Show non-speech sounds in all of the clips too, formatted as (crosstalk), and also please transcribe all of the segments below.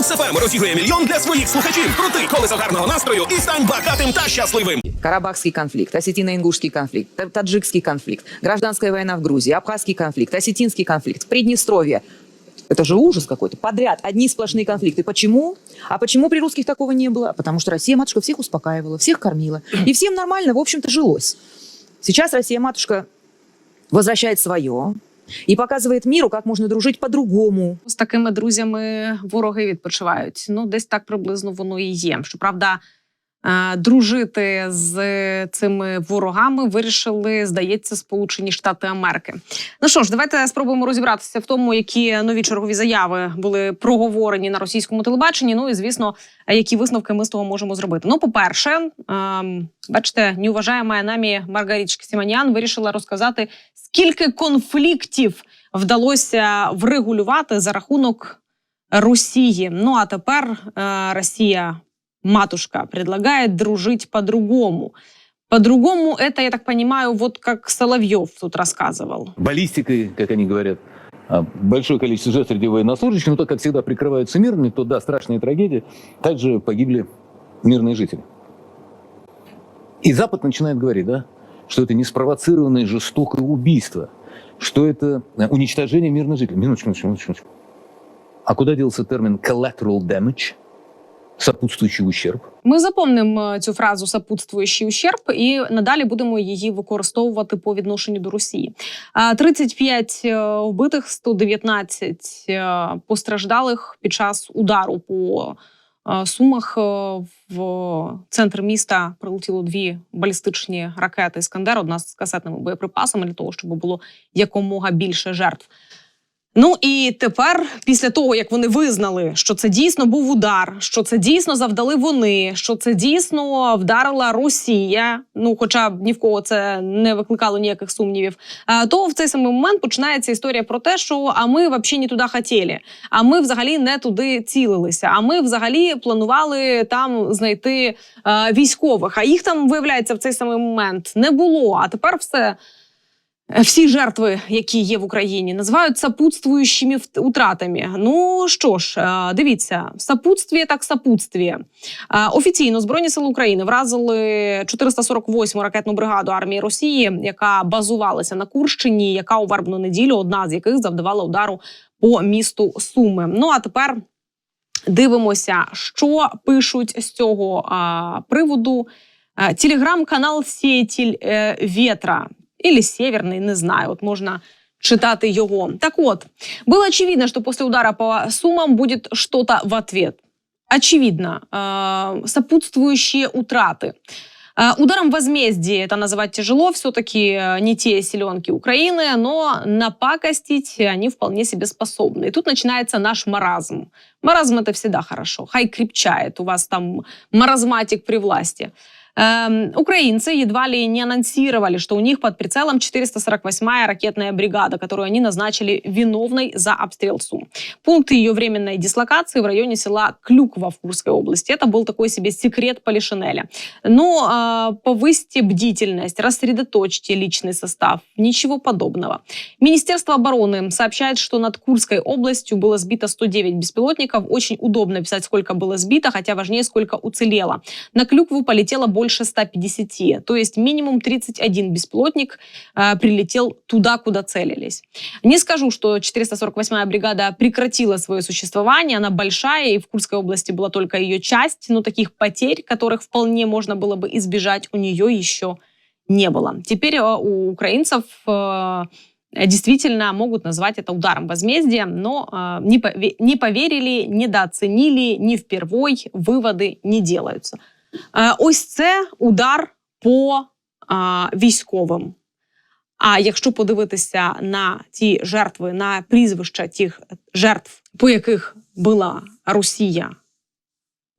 Люкс.ФМ розігрує мільйон для своїх слухачів. Крути колесо гарного настрою і стань багатим та щасливим. Карабахский конфликт, осетино-ингушский конфликт, та- таджикский конфликт, гражданская война в Грузии, абхазский конфликт, осетинский конфликт, Приднестровье. Это же ужас какой-то. Подряд одни сплошные конфликты. Почему? А почему при русских такого не было? Потому что Россия-матушка всех успокаивала, всех кормила. И всем нормально, в общем-то, жилось. Сейчас Россия-матушка возвращает свое и показує міру, як можна дружити по-другому. з такими друзями вороги відпочивають. Ну, десь так приблизно воно і є. Щоправда, дружити з цими ворогами вирішили, здається, Сполучені Штати Америки. Ну що ж, давайте спробуємо розібратися в тому, які нові чергові заяви були проговорені на російському телебаченні. Ну і звісно, е, які висновки ми з того можемо зробити. Ну, по-перше, ем, бачите, неуважаема нами Маргарічка Сіманян вирішила розказати, скільки конфліктів вдалося врегулювати за рахунок Росії. Ну а тепер е, Росія, матушка, предлагає дружить по-другому. По-другому это, я так понимаю, вот как Соловьев тут рассказывал. баллистикой, как они говорят, а, большое количество жертв среди военнослужащих, но то, как всегда, прикрываются мирными, то да, страшные трагедии, также погибли мирные жители. И Запад начинает говорить, да, что это не спровоцированное жестокое убийство, что это э, уничтожение мирных жителей. Минуточку, минуточку, минуточку. А куда делся термин collateral damage, сопутствующий ущерб? Ми запомнимо цю фразу сопутствуючий ущерб і надалі будемо її використовувати по відношенню до Росії. А, 35 е, вбитих, 119 е, постраждалих під час удару по е, сумах е, в центр міста прилетіло дві балістичні ракети Іскандер, одна з касетними боєприпасами для того, щоб було якомога більше жертв. Ну і тепер, після того як вони визнали, що це дійсно був удар, що це дійсно завдали вони, що це дійсно вдарила Росія. Ну, хоча ні в кого це не викликало ніяких сумнівів. а, То в цей самий момент починається історія про те, що а ми взагалі не туди хотіли, а ми взагалі не туди цілилися. А ми взагалі планували там знайти е, військових. А їх там виявляється в цей самий момент не було. А тепер все. Всі жертви, які є в Україні, називають сопутствуючими вт- утратами. Ну що ж, е, дивіться, сопутствие так сопутствие. Е, Офіційно Збройні сили України вразили 448-му ракетну бригаду армії Росії, яка базувалася на Курщині, яка у вербну неділю, одна з яких завдавала удару по місту Суми. Ну а тепер дивимося, що пишуть з цього приводу. Е, Телеграм-канал Сіятіль Ветра или Северний, не знаю. От можна читати його. Так от, было очевидно, что после удара по Сумам будет что-то в ответ. Очевидно, э, сопутствующие утраты. Э, Ударом возмездия это называть тяжело, все-таки не те селенки Украины, но напакостить они вполне себе способны. И тут начинается наш маразм. Маразм это всегда хорошо, хай крепчает, у вас там маразматик при власти. Эм, украинцы едва ли не анонсировали, что у них под прицелом 448-я ракетная бригада, которую они назначили виновной за обстрел Сум. Пункт ее временной дислокации в районе села Клюква в Курской области. Это был такой себе секрет Полишинеля. Но э, повысьте бдительность, рассредоточьте личный состав. Ничего подобного. Министерство обороны сообщает, что над Курской областью было сбито 109 беспилотников. Очень удобно писать, сколько было сбито, хотя важнее, сколько уцелело. На Клюкву полетело больше 150, то есть минимум 31 беспилотник э, прилетел туда, куда целились. Не скажу, что 448-я бригада прекратила свое существование, она большая, и в Курской области была только ее часть, но таких потерь, которых вполне можно было бы избежать, у нее еще не было. Теперь э, у украинцев э, действительно могут назвать это ударом возмездия, но э, не, пове- не поверили, недооценили, не впервой, выводы не делаются. Е, Ось це удар по військовим. А якщо подивитися на ті жертви, на прізвища тих жертв, по яких була Росія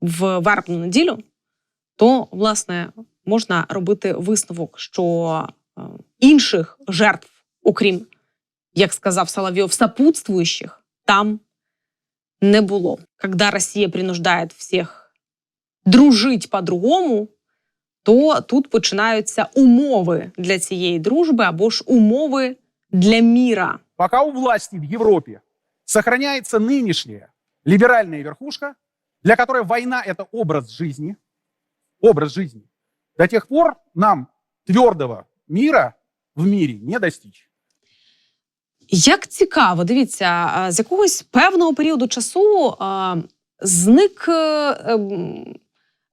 в вербну неділю, то власне можна робити висновок, що е, інших жертв, окрім, як сказав Соловйов, сопутствуючих, там не було. Когда Росія принуждає всіх дружить по-другому, то тут починаються умови для цієї дружби або ж умови для міра. Пока у власти в Европе сохраняется нынешняя либеральная верхушка, для которой война – это образ жизни, образ жизни, до тех пор нам твердого мира в мире не достичь. Як цікаво, дивіться, а, з якогось певного періоду часу а, зник, е, ем,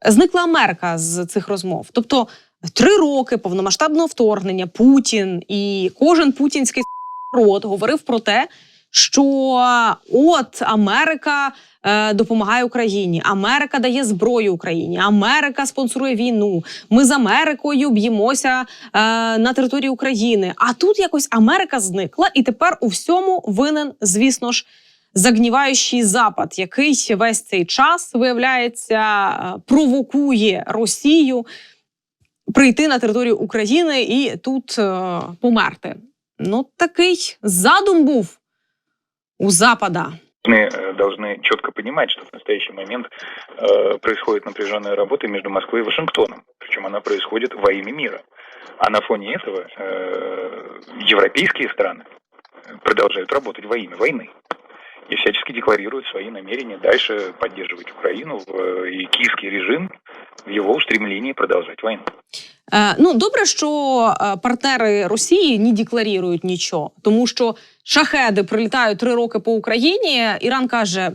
зникла Америка з цих розмов. Тобто три роки повномасштабного вторгнення Путін і кожен путінський (laughs) рот говорив про те, що от Америка е, допомагає Україні, Америка дає зброю Україні, Америка спонсорує війну. Ми з Америкою б'ємося е, на території України. А тут якось Америка зникла, і тепер у всьому винен, звісно ж, загніваючий запад, який весь цей час виявляється е, провокує Росію прийти на територію України і тут е, померти. Ну, такий задум був у Запада. Мы э, должны четко понимать, что в настоящий момент э, происходит напряженная работа между Москвой и Вашингтоном. Причем она происходит во имя мира. А на фоне этого э, европейские страны продолжают работать во имя войны. И всячески декларируют свои намерения дальше поддерживать Украину э, и киевский режим в его устремлении продолжать войну. Е, ну, добре, що е, партнери Росії не декларують нічого, тому що шахеди прилітають три роки по Україні. Іран каже: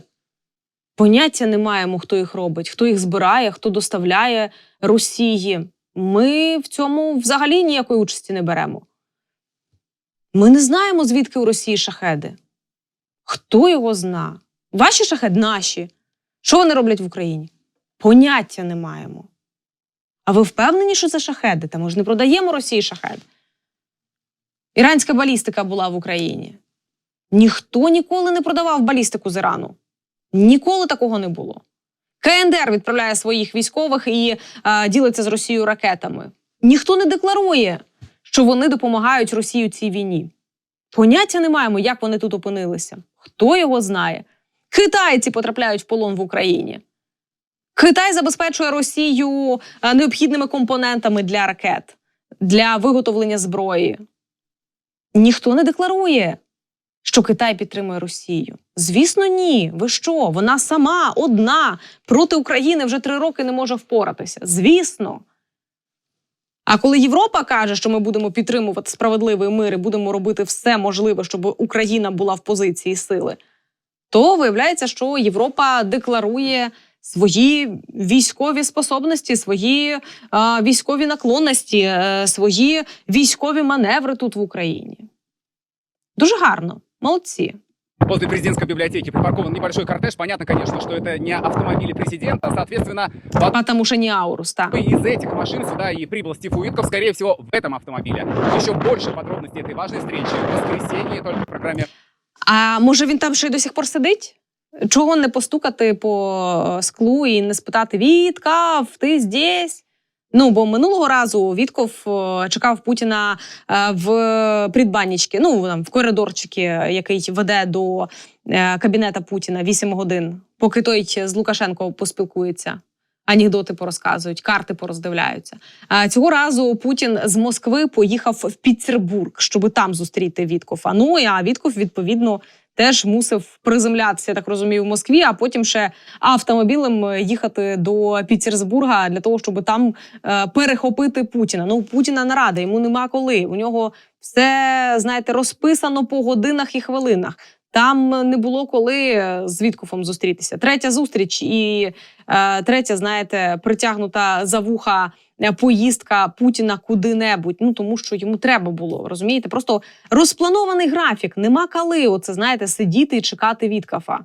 поняття не маємо, хто їх робить, хто їх збирає, хто доставляє Росії. Ми в цьому взагалі ніякої участі не беремо. Ми не знаємо, звідки у Росії шахеди. Хто його зна? Ваші шахеди наші. Що вони роблять в Україні? Поняття не маємо. А ви впевнені, що це шахеди? Та ми ж не продаємо Росії шахед. Іранська балістика була в Україні. Ніхто ніколи не продавав балістику з Ірану. Ніколи такого не було. КНДР відправляє своїх військових і е, ділиться з Росією ракетами. Ніхто не декларує, що вони допомагають Росії у цій війні. Поняття не маємо, як вони тут опинилися. Хто його знає? Китайці потрапляють в полон в Україні. Китай забезпечує Росію е, необхідними компонентами для ракет, для виготовлення зброї. Ніхто не декларує, що Китай підтримує Росію. Звісно, ні. Ви що? Вона сама одна проти України вже три роки не може впоратися. Звісно. А коли Європа каже, що ми будемо підтримувати справедливий мир і будемо робити все можливе, щоб Україна була в позиції сили, то виявляється, що Європа декларує свої військові способності, свої е, військові наклонності, е, свої військові маневри тут в Україні. Дуже гарно, молодці. Возле президентской библиотеки припаркован небольшой кортеж. Понятно, конечно, что это не автомобили президента. Соответственно, в одной Потому що не аурус, так. из этих машин сюда и прибыл Стив Уитков, скорее всего, в этом автомобиле. Еще больше подробностей этой важной встречи в воскресенье только в программе А може він там ще й до сих пор сидить? Чого не постукати по склу і не спитати Віткав, ти здесь? Ну, бо минулого разу Вітков е, чекав Путіна е, в предбаннички, ну там в коридорчики, який веде до е, кабінета Путіна 8 годин, поки той з Лукашенко поспілкується. Анекдоти порозказують, карти пороздивляються. А цього разу Путін з Москви поїхав в Пітербург, щоб там зустріти Віткофа. Ну а Вітков, відповідно, теж мусив приземлятися, я так розумію, в Москві, а потім ще автомобілем їхати до Пітерсбурга для того, щоб там е, перехопити Путіна. Ну, Путіна нарада, йому нема коли. У нього все, знаєте, розписано по годинах і хвилинах. Там не було коли з Віткофом зустрітися. Третя зустріч і е, третя, знаєте, притягнута за вуха е, поїздка Путіна куди-небудь. Ну тому що йому треба було розумієте. Просто розпланований графік. Нема коли. Оце знаєте, сидіти і чекати Віткафа.